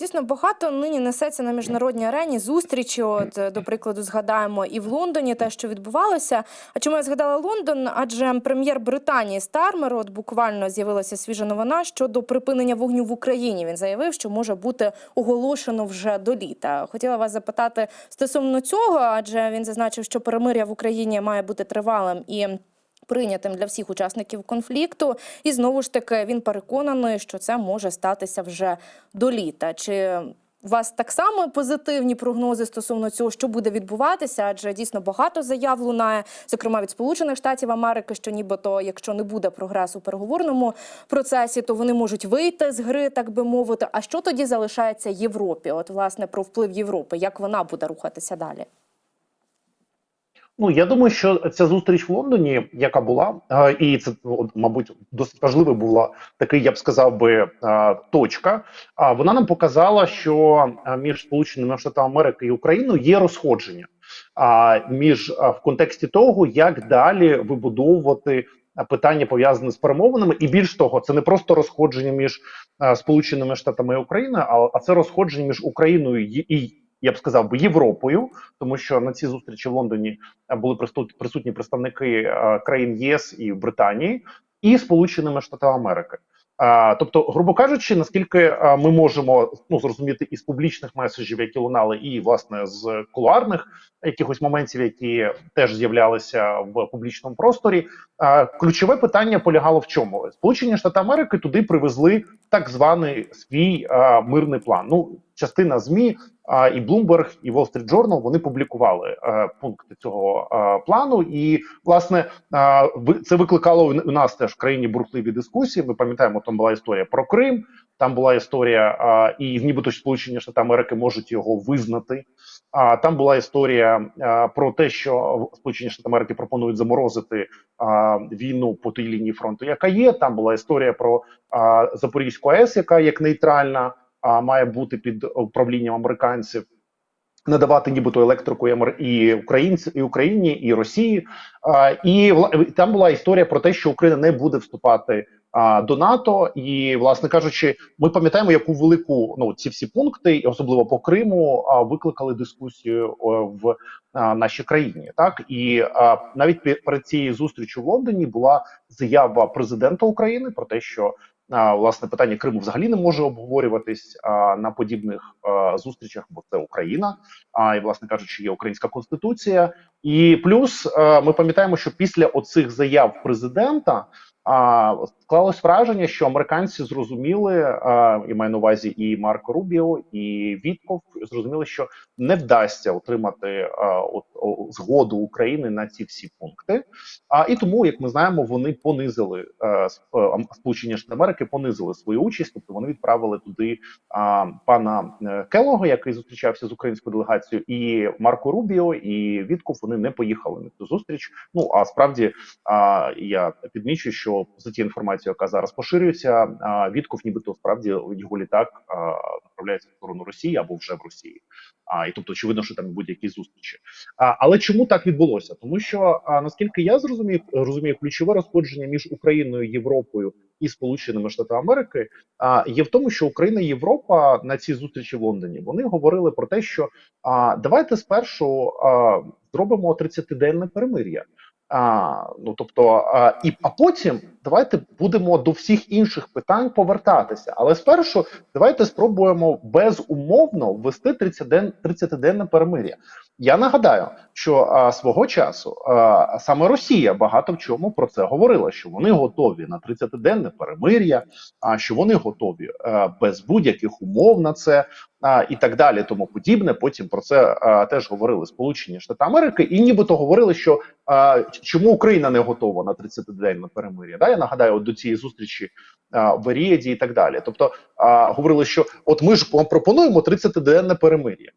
дійсно багато нині несеться на міжнародній арені зустрічі. От е, до прикладу, згадаємо і в Лондоні те, що відбувалося. А чому я згадала Лондон? Адже прем'єр Британії Стармер, от буквально з'явилася свіжа новина щодо припинення вогню в Україні. Він заявив, що може бути оголошено вже до літа. Хотіла вас запитати стосовно цього, адже він зазначив, що перемиря в Україні має бути тривалим і. Прийнятим для всіх учасників конфлікту, і знову ж таки він переконаний, що це може статися вже до літа. Чи у вас так само позитивні прогнози стосовно цього, що буде відбуватися? Адже дійсно багато заяв лунає, зокрема від Сполучених Штатів Америки, що нібито, якщо не буде прогресу у переговорному процесі, то вони можуть вийти з гри, так би мовити. А що тоді залишається Європі? От власне про вплив Європи, як вона буде рухатися далі? Ну я думаю, що ця зустріч в Лондоні, яка була, е, і це мабуть досить важливий була такий, я б сказав би, е, точка. А вона нам показала, що е, між Сполученими Штатами Америки і Україною є розходження. А між в контексті того, як далі вибудовувати питання пов'язане з перемовинами, і більш того, це не просто розходження між Сполученими Штатами і Україною, а, це розходження між Україною і я б сказав би Європою, тому що на цій зустрічі в Лондоні е, були присут- присутні представники е, країн ЄС і Британії і Сполученими Штатами Америки. А, тобто, грубо кажучи, наскільки ми можемо ну зрозуміти із публічних меседжів, які лунали, і власне з кулуарних якихось моментів, які теж з'являлися в публічному просторі. Ключове питання полягало в чому? Сполучені Штати Америки туди привезли так званий свій мирний план. Ну, частина змі і Bloomberg, і Wall Street Journal, вони публікували а, пункти цього а, плану, і власне а, ви- це викликало у нас теж в країні бурхливі дискусії. Ми пам'ятаємо, там була історія про Крим, там була історія, а, і нібито Сполучені Штати Америки можуть його визнати. А там була історія а, про те, що Сполучені Штати Америки пропонують заморозити а, війну по тій лінії фронту, яка є. Там була історія про а, Запорізьку АЕС, яка як нейтральна, а має бути під управлінням американців. Надавати нібито електрику і українці, і Україні, і Росії. А, і там була історія про те, що Україна не буде вступати а, до НАТО. І, власне кажучи, ми пам'ятаємо, яку велику ну ці всі пункти, особливо по Криму, а, викликали дискусію о, в а, нашій країні. Так і а, навіть перед цією зустрічю в Лондоні була заява президента України про те, що а, власне питання Криму взагалі не може обговорюватись на подібних зустрічах, бо це Україна. А і власне кажучи, є українська конституція. І плюс ми пам'ятаємо, що після оцих заяв президента. Склалось враження, що американці зрозуміли, і маю на увазі і Марко Рубіо, і Вітков зрозуміли, що не вдасться отримати а, от, згоду України на ці всі пункти. А і тому, як ми знаємо, вони понизили е, е, Сполучені Штати Америки, понизили свою участь, тобто вони відправили туди пана е, Келого, який зустрічався з українською делегацією, і Марко Рубіо, і Вітков вони не поїхали на цю зустріч. Ну а справді я підмічу, що за ті інформацією, яка зараз поширюється, Вітков, нібито справді його літак направляється в сторону Росії або вже в Росії. А і тобто, очевидно, що там будь-які зустрічі. А, але чому так відбулося? Тому що а, наскільки я зрозумів, розумію, ключове розходження між Україною, Європою і Сполученими Штатами Америки а, є в тому, що Україна і Європа на цій зустрічі в Лондоні вони говорили про те, що а, давайте спершу а, зробимо 30-денне перемир'я. Ну тобто, а, і а потім давайте будемо до всіх інших питань повертатися. Але спершу давайте спробуємо безумовно ввести 30 ден 30-денне перемир'я. Я нагадаю, що а, свого часу а, саме Росія багато в чому про це говорила, що вони готові на 30-денне перемир'я, а що вони готові а, без будь-яких умов на це. А, і так далі, тому подібне. Потім про це а, теж говорили Сполучені Штати Америки, і нібито говорили, що а, чому Україна не готова на 30-денне перемир'я. Да, я нагадаю, от до цієї зустрічі а, в Ріаді і так далі. Тобто а, говорили, що от ми ж вам пропонуємо 30-денне перемир'я.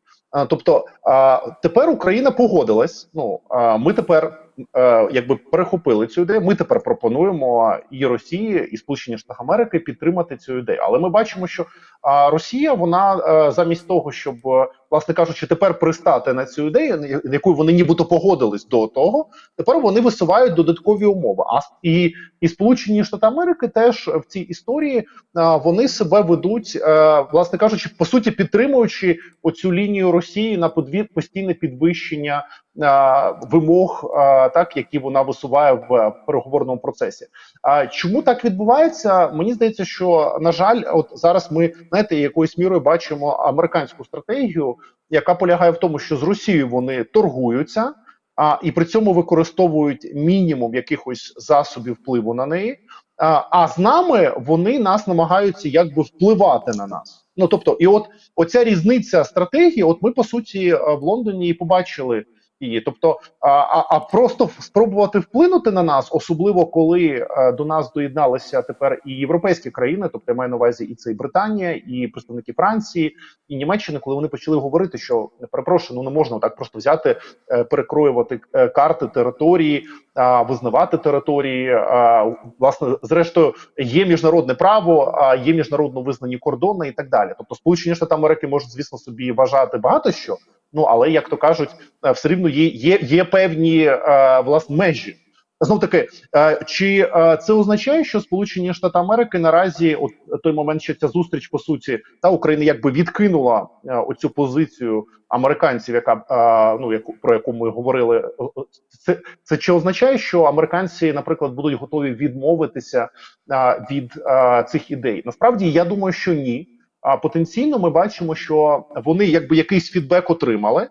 Тобто а, тепер Україна погодилась. Ну а ми тепер е, якби перехопили цю ідею. Ми тепер пропонуємо і Росії, і Сполучені Штати Америки підтримати цю ідею. Але ми бачимо, що Росія вона е, замість того, щоб е, власне кажучи, тепер пристати на цю ідею, яку вони нібито погодились до того, тепер вони висувають додаткові умови. А і, і Сполучені Штати Америки теж в цій історії вони себе ведуть, власне кажучи, по суті, підтримуючи оцю лінію Росії на подві- постійне підвищення вимог, так які вона висуває в переговорному процесі. А чому так відбувається? Мені здається, що на жаль, от зараз ми знаєте, якоюсь мірою бачимо американську стратегію, яка полягає в тому, що з Росією вони торгуються. А і при цьому використовують мінімум якихось засобів впливу на неї. А, а з нами вони нас намагаються якби впливати на нас. Ну тобто, і от оця різниця стратегії, от ми по суті е, в Лондоні і побачили її. Тобто, а, а, просто спробувати вплинути на нас, особливо коли е, до нас доєдналися тепер і європейські країни, тобто я маю на увазі і це і Британія, і представники Франції, і Німеччини, коли вони почали говорити, що перепрошую, ну не можна так просто взяти, е, перекроювати е, карти території, визнавати території. Власне, зрештою, є міжнародне право, а є міжнародно визнані кордони і так далі. Тобто, Сполучені Штати Америки можуть, звісно, собі вважати багато що. Ну але як то кажуть, е, все рівно є, є, є певні е, власне межі. Знов таки, е, чи це означає, що Сполучені Штати Америки наразі, от той момент, що ця зустріч по суті та Україна якби відкинула оцю позицію американців, яка ну яку про яку ми говорили, це, це чи означає, що американці, наприклад, будуть готові відмовитися від цих ідей? Насправді я думаю, що ні. А потенційно ми бачимо, що вони якби якийсь фідбек отримали.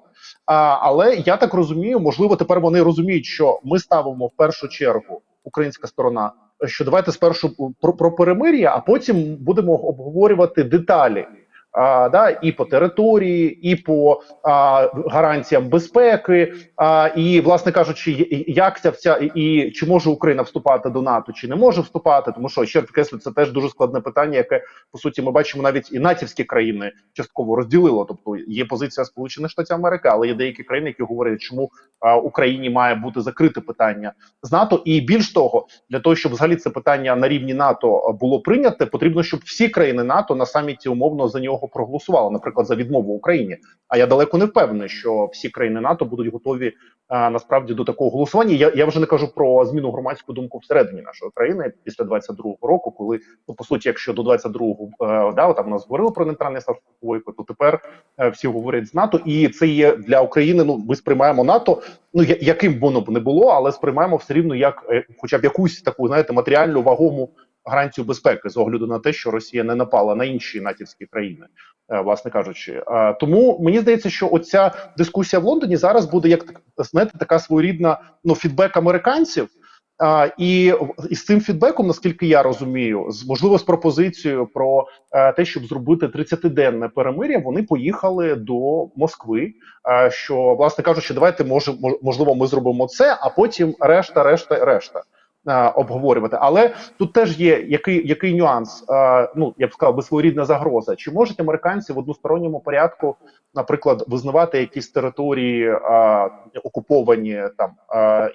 А, але я так розумію, можливо, тепер вони розуміють, що ми ставимо в першу чергу українська сторона, що давайте спершу про, про перемир'я, а потім будемо обговорювати деталі. А, да, і по території, і по а, гарантіям безпеки, а, і, власне кажучи, як ця вся і чи може Україна вступати до НАТО, чи не може вступати, тому що ще раз підкреслю, це теж дуже складне питання, яке по суті ми бачимо навіть і натівські країни частково розділило. Тобто є позиція Сполучених Штатів Америки, але є деякі країни, які говорять, чому а, Україні має бути закрите питання з НАТО. І більш того, для того, щоб взагалі це питання на рівні НАТО було прийняте, потрібно, щоб всі країни НАТО на саміті умовно за нього проголосували, наприклад, за відмову Україні. А я далеко не впевнений, що всі країни НАТО будуть готові а, насправді до такого голосування. Я, я вже не кажу про зміну громадську думку всередині нашої країни після 22-го року, коли ну по суті, якщо до 22-го е, да, там нас говорили про нейтральний статус то тепер е, всі говорять з НАТО, і це є для України. Ну ми сприймаємо НАТО. Ну я- яким воно б не було, але сприймаємо все рівно як, е, хоча б якусь таку, знаєте, матеріальну вагому гарантію безпеки з огляду на те, що Росія не напала на інші натівські країни, е, власне кажучи. Е, Тому мені здається, що оця дискусія в Лондоні зараз буде як знаєте, така своєрідна ну фідбек американців. А, і, і з цим фідбеком, наскільки я розумію, з можливо з пропозицією про е, те, щоб зробити 30-денне перемир'я, вони поїхали до Москви. Е, що власне кажучи, давайте може мож- можливо, ми зробимо це, а потім решта, решта, решта. Е, Обговорювати, але тут теж є який який нюанс. Е, ну я б сказав, би своєрідна загроза. Чи можуть американці в односторонньому порядку, наприклад, визнавати якісь території е, окуповані там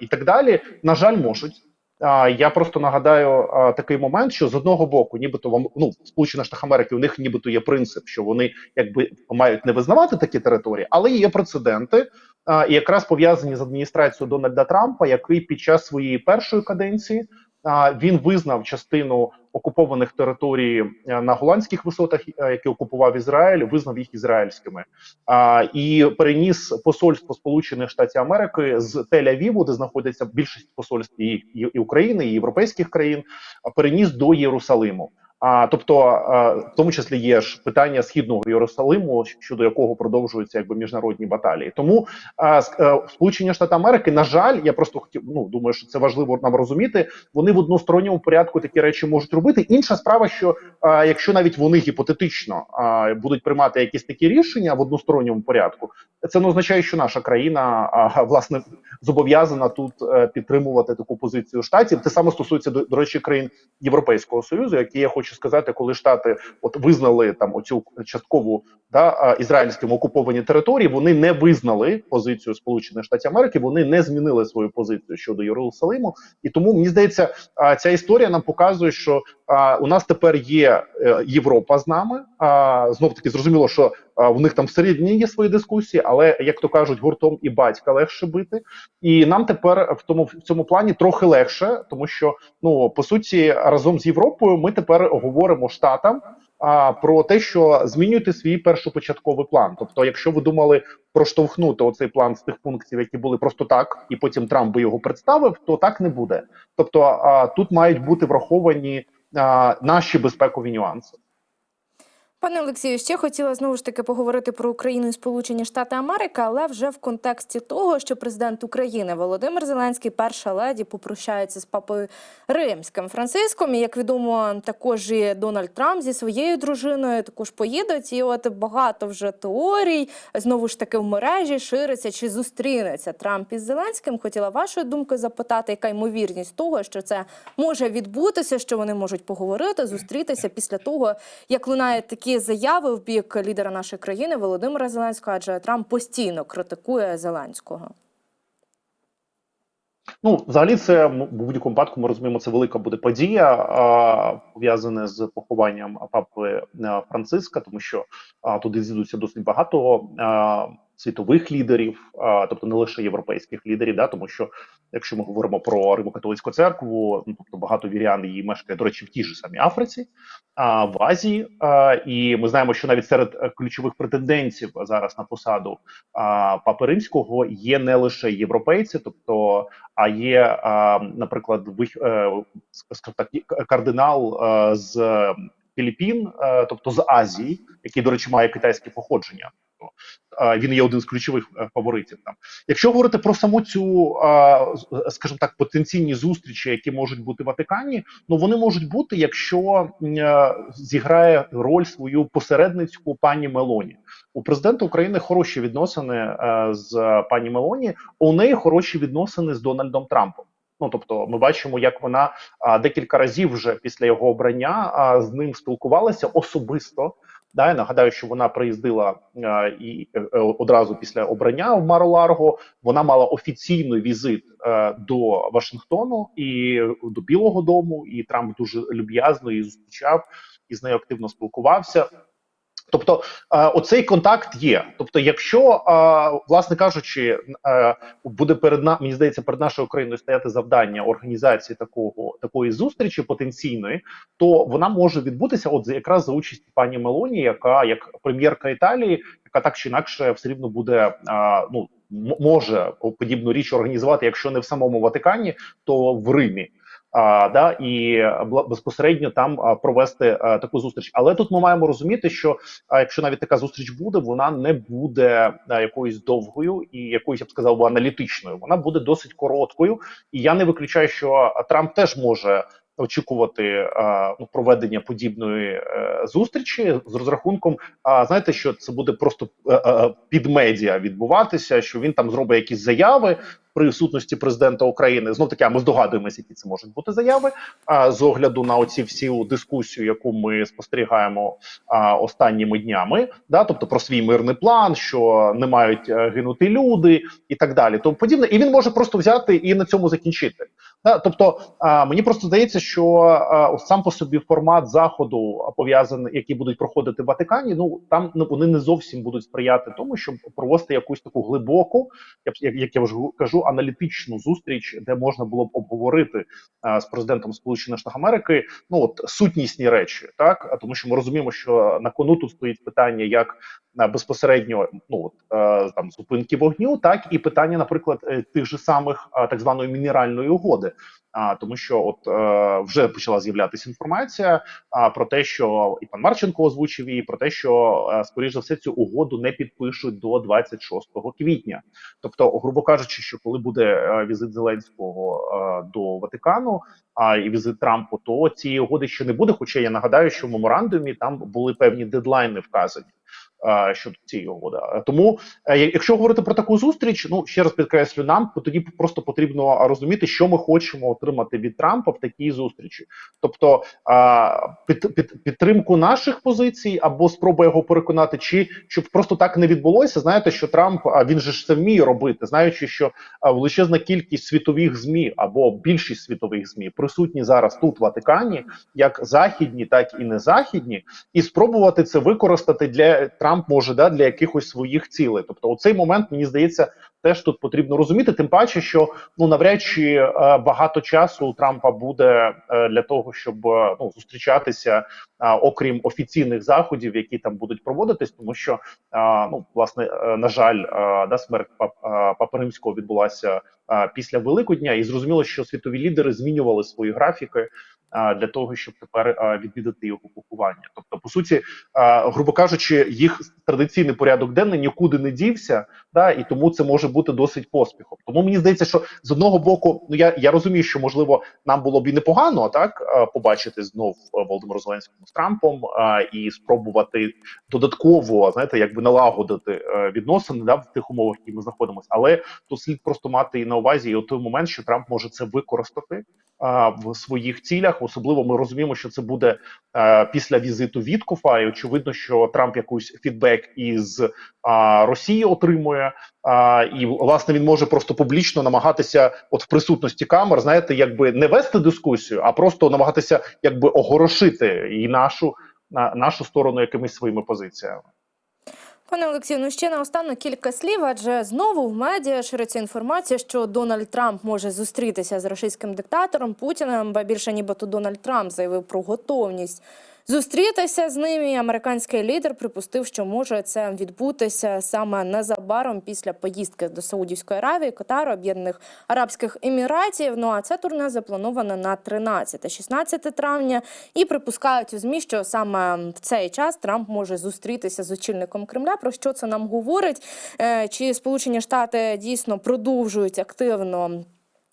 і так далі? На жаль, можуть. Я просто нагадаю такий момент, що з одного боку, нібито вам ну Сполучених Штатах Америки, у них нібито є принцип, що вони якби мають не визнавати такі території, але є прецеденти, і якраз пов'язані з адміністрацією Дональда Трампа, який під час своєї першої каденції він визнав частину окупованих територій на голландських висотах, які окупував Ізраїль, визнав їх ізраїльськими і переніс посольство Сполучених Штатів Америки з Тель-Авіву, де знаходяться більшість посольств і, і України, і європейських країн, переніс до Єрусалиму. А тобто, а, в тому числі є ж питання східного Єрусалиму, щодо якого продовжуються якби міжнародні баталії. Тому а, е, Сполучені Штати Америки, на жаль, я просто хотів ну думаю, що це важливо нам розуміти. Вони в односторонньому порядку такі речі можуть робити. Інша справа, що а, якщо навіть вони гіпотетично а, будуть приймати якісь такі рішення в односторонньому порядку, це не означає, що наша країна а, власне зобов'язана тут е, підтримувати таку позицію штатів. Те саме стосується до, до речі країн Європейського союзу, які я хочу сказати, коли штати от визнали там оцю часткову да, ізраїльським окуповані території, вони не визнали позицію Сполучених Штатів Америки, вони не змінили свою позицію щодо Єрусалиму. І тому мені здається, ця історія нам показує, що у нас тепер є е, Європа з нами. А, знов таки зрозуміло, що в них там всередині є свої дискусії, але як то кажуть, гуртом і батька легше бити. І нам тепер в тому в цьому плані трохи легше, тому що ну по суті разом з Європою ми тепер говоримо штатам а, про те, що змінюйте свій першопочатковий план. Тобто, якщо ви думали проштовхнути оцей план з тих пунктів, які були просто так, і потім Трамп би його представив, то так не буде. Тобто, а, тут мають бути враховані а, наші безпекові нюанси. Пане Олексію, ще хотіла знову ж таки поговорити про Україну і Сполучені Штати Америки, але вже в контексті того, що президент України Володимир Зеленський, перша леді, попрощається з папою Римським Франциском. І як відомо, також і Дональд Трамп зі своєю дружиною також поїдуть. І от багато вже теорій знову ж таки в мережі шириться чи зустрінеться Трамп із Зеленським. Хотіла вашої думки запитати, яка ймовірність того, що це може відбутися, що вони можуть поговорити, зустрітися після того, як лунають такі заяви в бік лідера нашої країни Володимира Зеленського, адже Трамп постійно критикує Зеленського. Ну, взагалі, це в будь-якому випадку ми розуміємо, це велика буде подія, пов'язана з похованням папи Франциска, тому що а, туди з'їдуться досить багато а, світових лідерів, а, тобто не лише європейських лідерів, да, тому що якщо ми говоримо про Римо-католицьку церкву, ну тобто багато вірян її мешкає, до речі, в тій же самій Африці, а, в Азії, а, і ми знаємо, що навіть серед е, ключових претендентів зараз на посаду а, папи римського є не лише європейці, тобто а є, а, наприклад, вих, е, так, кардинал е, з Філіппін, тобто з Азії, який, до речі, має китайське походження. Тобто, е, Він є один з ключових е, фаворитів. Там, якщо говорити про саму цю, е, скажімо так, потенційні зустрічі, які можуть бути в Ватикані, ну вони можуть бути, якщо е, зіграє роль свою посередницьку пані Мелоні. У президента України хороші відносини з пані Мелоні, у неї хороші відносини з Дональдом Трампом. Ну тобто, ми бачимо, як вона а, декілька разів вже після його обрання а, з ним спілкувалася особисто. Да, нагадаю, що вона приїздила е, і е, е, одразу після обрання в Мароларго. Вона мала офіційний візит е, до Вашингтону і до Білого Дому. І Трамп дуже люб'язно її зустрічав і з нею активно спілкувався. Тобто, е, оцей контакт є. Тобто, якщо, е, власне кажучи, е, буде перед на мені здається, перед нашою країною стояти завдання організації такого такої зустрічі потенційної, то вона може відбутися, от якраз за участі пані Мелоні, яка як прем'єрка Італії, яка так чи інакше все рівно буде ну може подібну річ організувати, якщо не в самому Ватикані, то в Римі. Да, і бла- безпосередньо там провести а, таку зустріч. Але тут ми маємо розуміти, що якщо навіть така зустріч буде, вона не буде а, якоюсь довгою і якоюсь я б сказав би аналітичною. Вона буде досить короткою, і я не виключаю, що Трамп теж може. Очікувати е, ну, проведення подібної е, зустрічі з розрахунком. А знаєте, що це буде просто е, е, під медіа відбуватися, що він там зробить якісь заяви в присутності президента України. Знов таки, ми здогадуємося, які це можуть бути заяви. А з огляду на оці всю дискусію, яку ми спостерігаємо а, останніми днями, да, тобто про свій мирний план, що не мають е, гинути люди і так далі. Тому подібне, і він може просто взяти і на цьому закінчити. Тобто мені просто здається, що сам по собі формат заходу пов'язаний, які будуть проходити в Ватикані. Ну там ну, вони не зовсім будуть сприяти тому, щоб провести якусь таку глибоку, як, я вже кажу, аналітичну зустріч, де можна було б обговорити з президентом Сполучених Штатів Америки ну от сутнісні речі, так тому, що ми розуміємо, що на кону тут стоїть питання як безпосередньо ну е, там зупинки вогню, так і питання, наприклад, е, тих же самих е, так званої мінеральної угоди. А тому, що от е, вже почала з'являтися інформація а, про те, що і пан Марченко озвучив її, про те, що е, скоріш за все цю угоду не підпишуть до 26 квітня. Тобто, грубо кажучи, що коли буде е, візит Зеленського е, до Ватикану, а і візит Трампу, то цієї угоди ще не буде. Хоча я нагадаю, що в меморандумі там були певні дедлайни вказані. Е, щодо цієї угоди. Тому, е, якщо говорити про таку зустріч, ну ще раз підкреслю, нам тоді просто потрібно розуміти, що ми хочемо отримати від Трампа в такій зустрічі, тобто е, під, під, підтримку наших позицій або спроба його переконати, чи щоб просто так не відбулося. Знаєте, що Трамп він же ж це вміє робити, знаючи, що величезна кількість світових змі або більшість світових змі присутні зараз тут в Ватикані, як західні, так і не західні, і спробувати це використати для Трамп може да для якихось своїх цілей. Тобто, у цей момент мені здається. Теж тут потрібно розуміти, тим паче, що ну навряд чи е, багато часу у Трампа буде е, для того, щоб е, ну зустрічатися, окрім офіційних заходів, які там будуть проводитись, тому що ну власне на жаль, да смерть пап, Папи Римського відбулася після Великодня, і зрозуміло, що світові лідери змінювали свої графіки для того, щоб тепер відвідати його поховання. Тобто, по суті, грубо кажучи, їх традиційний порядок денний нікуди не дівся, да і тому це може бути досить поспіхом. Тому мені здається, що з одного боку, ну я, я розумію, що можливо нам було б і непогано так побачити знов е, Володимира Зеленського з Трампом і спробувати додатково знаєте, якби налагодити е, відносини да, в тих умовах, які ми знаходимося. Але тут слід просто мати і на увазі і той момент, що Трамп може це використати в своїх цілях. Особливо ми розуміємо, що це буде а, після візиту Віткофа, і очевидно, що Трамп якусь фідбек із Росії отримує. А, і власне він може просто публічно намагатися, от в присутності камер, знаєте, якби не вести дискусію, а просто намагатися якби огорошити і нашу на нашу сторону якимись своїми позиціями. Пане Олексію, ну ще наостанок кілька слів, адже знову в медіа шириться інформація, що Дональд Трамп може зустрітися з російським диктатором Путіним, ба більше нібито Дональд Трамп заявив про готовність зустрітися з ним. І американський лідер припустив, що може це відбутися саме незабаром після поїздки до Саудівської Аравії, Катару, Об'єднаних Арабських Еміратів. Ну а це турне заплановане на 13-16 травня. І припускають у змі, що саме в цей час Трамп може зустрітися з очільником Кремля. Про що це нам говорить? Е, Чи Сполучені Штати дійсно продовжують активно?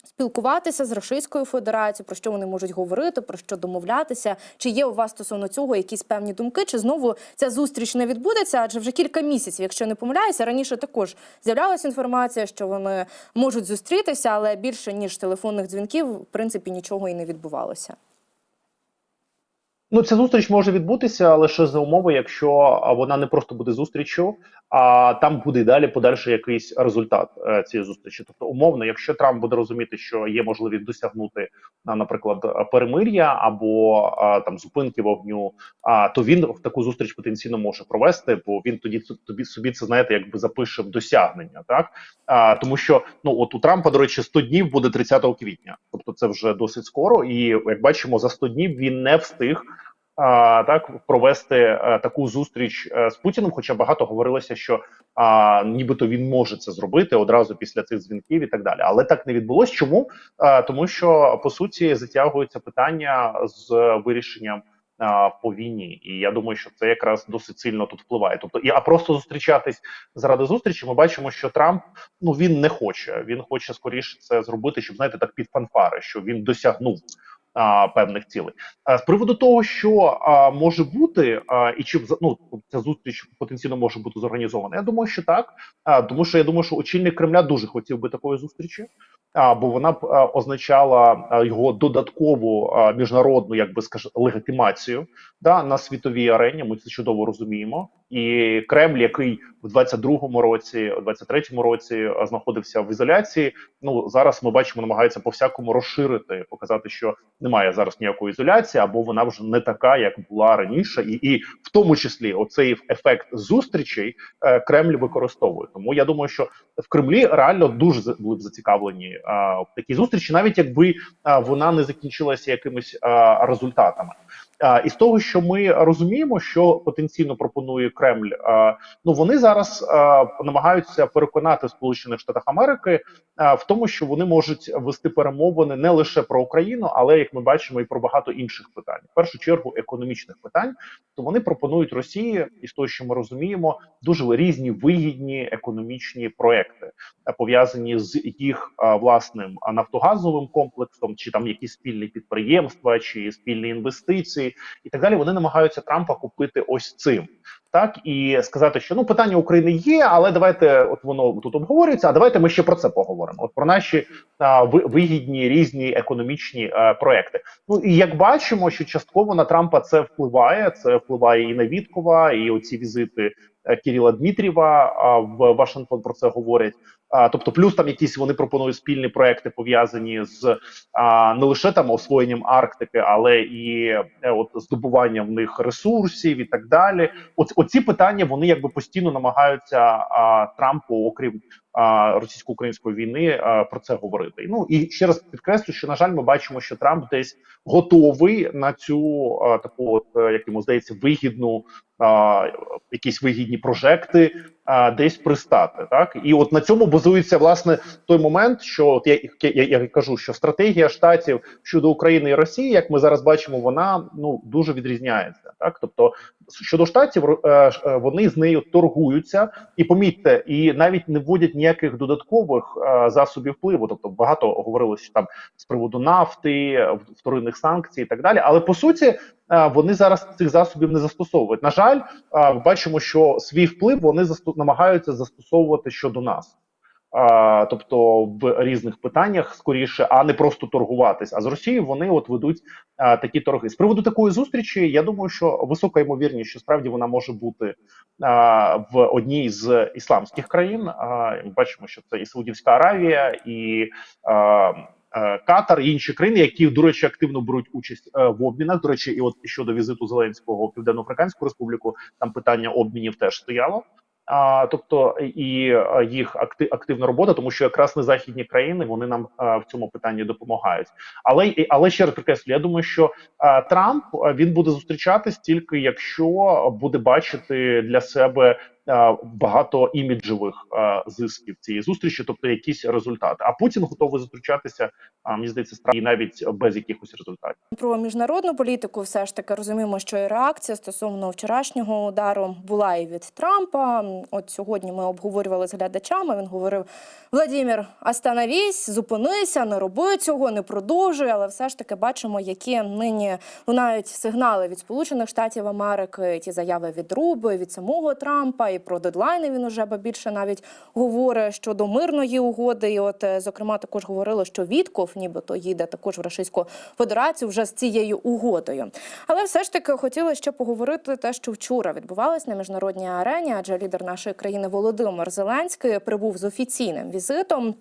Спілкуватися з Російською Федерацією, про що вони можуть говорити, про що домовлятися. Чи є у вас стосовно цього якісь певні думки? Чи знову ця зустріч не відбудеться? Адже вже кілька місяців, якщо не помиляюся, раніше також з'являлася інформація, що вони можуть зустрітися, але більше ніж телефонних дзвінків, в принципі, нічого і не відбувалося. Ну, ця зустріч може відбутися, але лише за умови, якщо вона не просто буде зустрічю, а там буде і далі подальший якийсь результат е, цієї зустрічі. Тобто, умовно, якщо Трамп буде розуміти, що є можливість досягнути, а, наприклад, перемир'я або там зупинки вогню, а то він в таку зустріч потенційно може провести, бо він тоді тобі собі це знаєте, якби запише в досягнення, так а, тому що ну от у Трампа, до речі, 100 днів буде 30 квітня, тобто це вже досить скоро, і як бачимо, за 100 днів він не встиг так провести а, таку зустріч а, з Путіним. Хоча багато говорилося, що а, нібито він може це зробити одразу після цих дзвінків і так далі. Але так не відбулось. Чому? А, тому що по суті затягується питання з вирішенням. По війні, і я думаю, що це якраз досить сильно тут впливає. Тобто, і а просто зустрічатись заради зустрічі. Ми бачимо, що Трамп ну він не хоче. Він хоче скоріше це зробити, щоб знаєте, так під фанфари, що він досягнув а, певних цілей. А, з приводу того, що а, може бути, а, і чи ну, ця зустріч потенційно може бути зорганізована. Я думаю, що так. А, тому що я думаю, що очільник Кремля дуже хотів би такої зустрічі. А, бо вона б а, означала а, його додаткову а, міжнародну, як би скажу, легітимацію да, на світовій арені. Ми це чудово розуміємо. І Кремль, який в 22-му році, у 23-му році знаходився в ізоляції. Ну зараз ми бачимо, намагається по всякому розширити, показати, що немає зараз ніякої ізоляції, або вона вже не така, як була раніше, і, і в тому числі оцей ефект зустрічей е, Кремль використовує. Тому я думаю, що в Кремлі реально дуже були б зацікавлені а, в такій зустрічі, навіть якби а, вона не закінчилася якимись а, результатами. І з того, що ми розуміємо, що потенційно пропонує Кремль, ну вони зараз намагаються переконати Сполучених Штатах Америки в тому, що вони можуть вести перемовини не лише про Україну, але як ми бачимо, і про багато інших питань. В першу чергу економічних питань. То вони пропонують Росії, і з того, що ми розуміємо, дуже різні вигідні економічні проекти, пов'язані з їх власним нафтогазовим комплексом, чи там якісь спільні підприємства, чи спільні інвестиції, і так далі. Вони намагаються Трампа купити ось цим. так і сказати, що ну питання України є, але давайте от воно тут обговорюється. А давайте ми ще про це поговоримо. От про наші а, ви- вигідні різні економічні а, проекти. Ну і як бачимо, що частково на Трампа це впливає. Це впливає і на Віткова, і оці візити е, Кирила Дмитрієва в Вашингтон про це говорять. Тобто, плюс там якісь вони пропонують спільні проекти пов'язані з не лише там освоєнням Арктики, але і е, от здобуванням в них ресурсів і так далі. Оці питання вони якби постійно намагаються Трампу, окрім російсько-української війни, про це говорити. Ну і ще раз підкреслю, що на жаль, ми бачимо, що Трамп десь готовий на цю таку, от е, як йому здається, вигідну якісь вигідні прожекти а, десь пристати. Так і от на цьому базується власне той момент, що от я, я, я, кажу, що стратегія штатів щодо України і Росії, як ми зараз бачимо, вона ну дуже відрізняється. Так, тобто щодо штатів, е, е, вони з нею торгуються, і помітьте, і навіть не вводять ніяких додаткових е, засобів впливу. Тобто багато говорилося там з приводу нафти, вторинних санкцій і так далі. Але по суті, вони зараз цих засобів не застосовують. На жаль, бачимо, що свій вплив вони намагаються застосовувати щодо нас. Тобто в різних питаннях скоріше, а не просто торгуватись. А з Росією вони от ведуть такі торги. З приводу такої зустрічі, я думаю, що висока ймовірність, що справді вона може бути в одній з ісламських країн. А, бачимо, що це і Саудівська Аравія, і Катар, і інші країни, які, до речі, активно беруть участь е, в обмінах. До речі, і от щодо візиту Зеленського в Південно-Африканську Республіку, там питання обмінів теж стояло. А, тобто і їх акти, активна робота, тому що якраз не західні країни вони нам а, в цьому питанні допомагають. Але але ще раз підкреслю, я думаю, що а, Трамп він буде зустрічатись тільки якщо буде бачити для себе багато іміджевих а, зисків цієї зустрічі, тобто якісь результати. А Путін готовий зустрічатися, мені здається, і навіть без якихось результатів. Про міжнародну політику все ж таки розуміємо, що і реакція стосовно вчорашнього удару була і від Трампа. От сьогодні ми обговорювали з глядачами. Він говорив: Владімір, остановись, зупинися, не роби цього, не продовжуй. Але все ж таки бачимо, які нині лунають сигнали від Сполучених Штатів Америки, ті заяви від Руби, від самого Трампа, і про дедлайни він уже ба більше навіть говорить щодо мирної угоди. І от, е, зокрема, також говорили, що Вітков, нібито їде також в Російську Федерацію вже з цією угодою. Але все ж таки хотіли ще поговорити те, що вчора відбувалось на міжнародній арені, адже лідер нашої країни Володимир Зеленський прибув з офіційним візитом.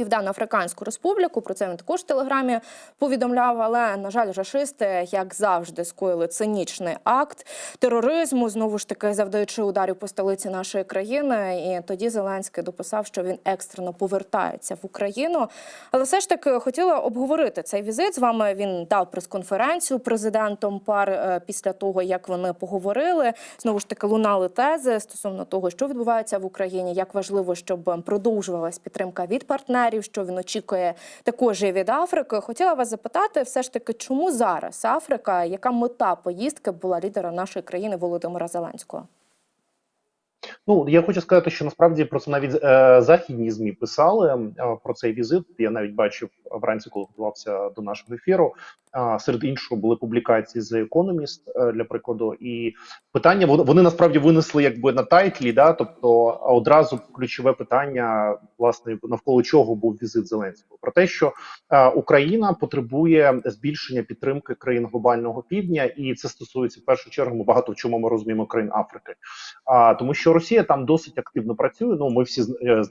Південно-Африканську республіку про це він також в телеграмі повідомляв. Але на жаль, рашисти, як завжди, скоїли цинічний акт тероризму, знову ж таки завдаючи ударів по столиці нашої країни. І тоді Зеленський дописав, що він екстрено повертається в Україну. Але все ж таки хотіла обговорити цей візит з вами. Він дав прес-конференцію президентом пар е, після того, як вони поговорили. Знову ж таки лунали тези стосовно того, що відбувається в Україні, як важливо, щоб продовжувалась підтримка від партнерів, що він очікує також і від Африки. Хотіла вас запитати, все ж таки, чому зараз Африка, яка мета поїздки була лідера нашої країни Володимира Зеленського? Ну я хочу сказати, що насправді про це навіть е, західні змі писали е, про цей візит. Я навіть бачив вранці, коли готувався до нашого ефіру. А серед іншого були публікації з Economist, е, для прикладу, і питання вони, насправді винесли якби на тайтлі, да, тобто одразу ключове питання, власне, навколо чого був візит Зеленського, про те, що е, Україна потребує збільшення підтримки країн глобального півдня, і це стосується в першу чергу. Багато в чому ми розуміємо країн Африки, а тому, що Росія там досить активно працює. Ну ми всі е,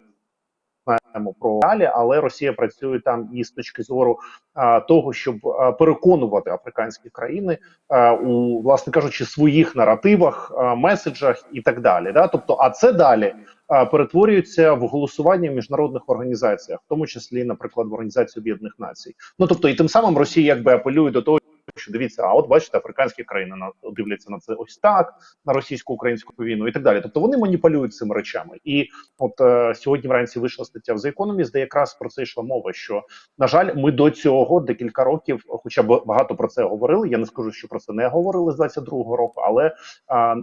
знаємо про далі, але Росія працює там і з точки зору а, того, щоб а, переконувати африканські країни а, у власне кажучи своїх наративах, а, меседжах і так далі. Да? Тобто, а це далі а, перетворюється в голосування в міжнародних організаціях, в тому числі, наприклад, в Організацію Об'єднаних Націй. Ну тобто, і тим самим Росія якби апелює до того. Що дивіться, а от бачите, африканські країни на дивляться на це ось так, на російсько-українську війну і так далі. Тобто вони маніпулюють цими речами. І от е, сьогодні вранці вийшла стаття в The Economist, де якраз про це йшла мова. Що на жаль, ми до цього декілька років, хоча б багато про це говорили. Я не скажу, що про це не говорили з 22-го року, але е,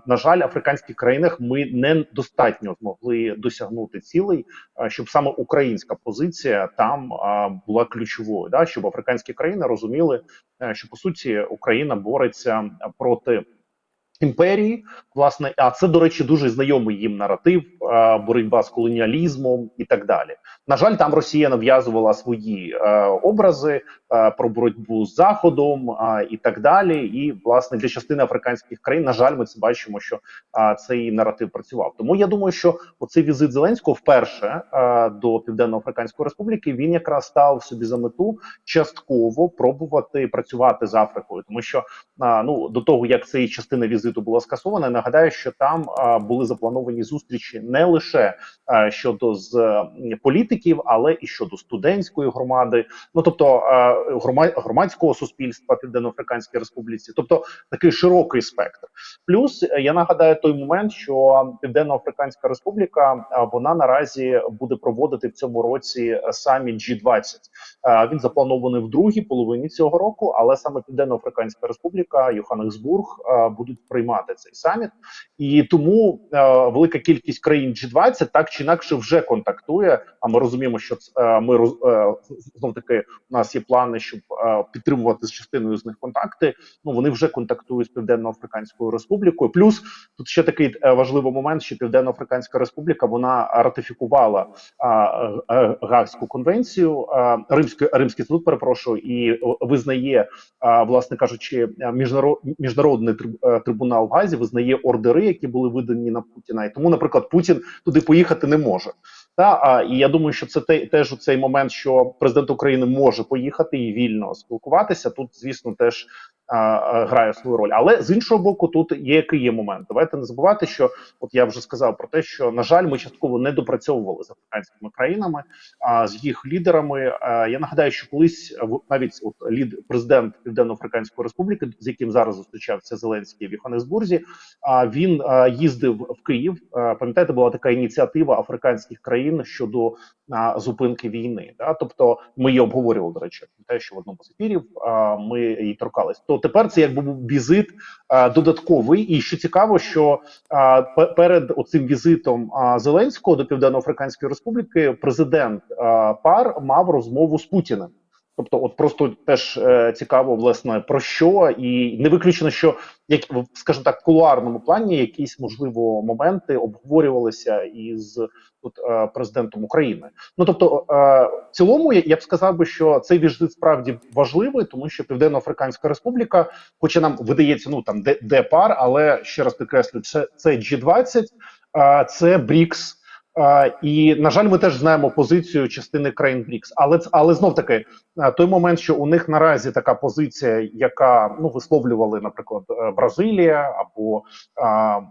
на жаль, африканських країнах ми не достатньо змогли досягнути цілей, е, щоб саме українська позиція там е, була ключовою, да щоб африканські країни розуміли, е, що по суті Україна бореться проти імперії. Власне, а це, до речі, дуже знайомий їм наратив, е, боротьба з колоніалізмом і так далі. На жаль, там Росія нав'язувала свої е, образи е, про боротьбу з Заходом е, і так далі. І власне для частини африканських країн, на жаль, ми це бачимо, що е, цей наратив працював. Тому я думаю, що оцей візит Зеленського вперше е, до Південно-Африканської Республіки він якраз став собі за мету частково пробувати працювати з Африкою, тому що ну до того як ця частина візиту була скасована, нагадаю, що там були заплановані зустрічі не лише щодо з політиків, але і щодо студентської громади, ну тобто а, громадського суспільства Південно-Африканській Республіці, тобто такий широкий спектр. Плюс е, я нагадаю той момент, що Південно-Африканська Республіка вона наразі буде проводити в цьому році е, саміт G20. Е, Він запланований в другій половині цього року, але саме Південно-Африканська Республіка, Йоханнесбург е, будуть приймати цей саміт, і тому е, велика кількість країн G20 так чи інакше вже контактує. А ми розуміємо, що е, ми роз- е, знов таки у нас є плани, щоб е, підтримувати з частиною з них контакти. Ну вони вже контактують з Південно-Африканською Республікою. Плюс тут ще такий важливий момент, що Південно-Африканська Республіка вона ратифікувала Гаагську конвенцію, Римський Римський суд, перепрошую, і визнає, власне кажучи, міжнарод, міжнародний трибунал в Газі визнає ордери, які були видані на Путіна. І тому, наприклад, Путін туди поїхати не може. Та а і я думаю, що це те, теж у цей момент, що президент України може поїхати і вільно спілкуватися. Тут, звісно, теж грає свою роль. Але з іншого боку, тут є який є момент. Давайте не забувати, що от я вже сказав про те, що на жаль, ми частково не допрацьовували з африканськими країнами, а з їх лідерами. Я нагадаю, що колись навіть от лід президент Південно-Африканської Республіки, з яким зараз зустрічався Зеленський в Йоханнесбурзі, а він їздив в Київ. Пам'ятаєте, була така ініціатива африканських країн щодо зупинки війни. Тобто ми її обговорювали, до речі, те, що в одному з ефірів ми її торкались. То тепер це якби був візит а, додатковий. І що цікаво, що а, перед оцим візитом а, Зеленського до Південно-Африканської Республіки президент а, ПАР мав розмову з Путіним. Тобто, от просто теж е, цікаво, власне, про що, і не виключено, що як скажімо так, в кулуарному плані якісь можливо моменти обговорювалися із от, е, президентом України. Ну тобто, е, в цілому, я, я б сказав би, що цей візит справді важливий, тому що Південно-Африканська Республіка, хоча нам видається, ну там де, де пар, але ще раз підкреслю, це, це G20, е, це БРІКС. І на жаль, ми теж знаємо позицію частини країн БРІКС. Але але знов таки той момент, що у них наразі така позиція, яка ну висловлювали, наприклад, е, Бразилія, або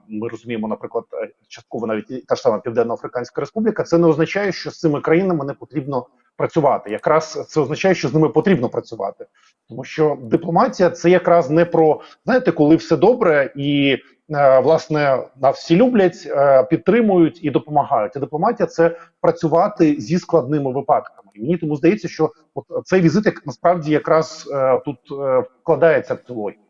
ми розуміємо, наприклад, е, частково навіть та ж сама Південно-Африканська Республіка, це не означає, що з цими країнами не потрібно працювати. Якраз це означає, що з ними потрібно працювати, тому що дипломатія це якраз не про знаєте, коли все добре і власне нас всі люблять, е, підтримують і допомагають. А дипломатія це працювати зі складними випадками. І мені тому здається, що цей візит як насправді якраз е, тут е, вкладається в логіку.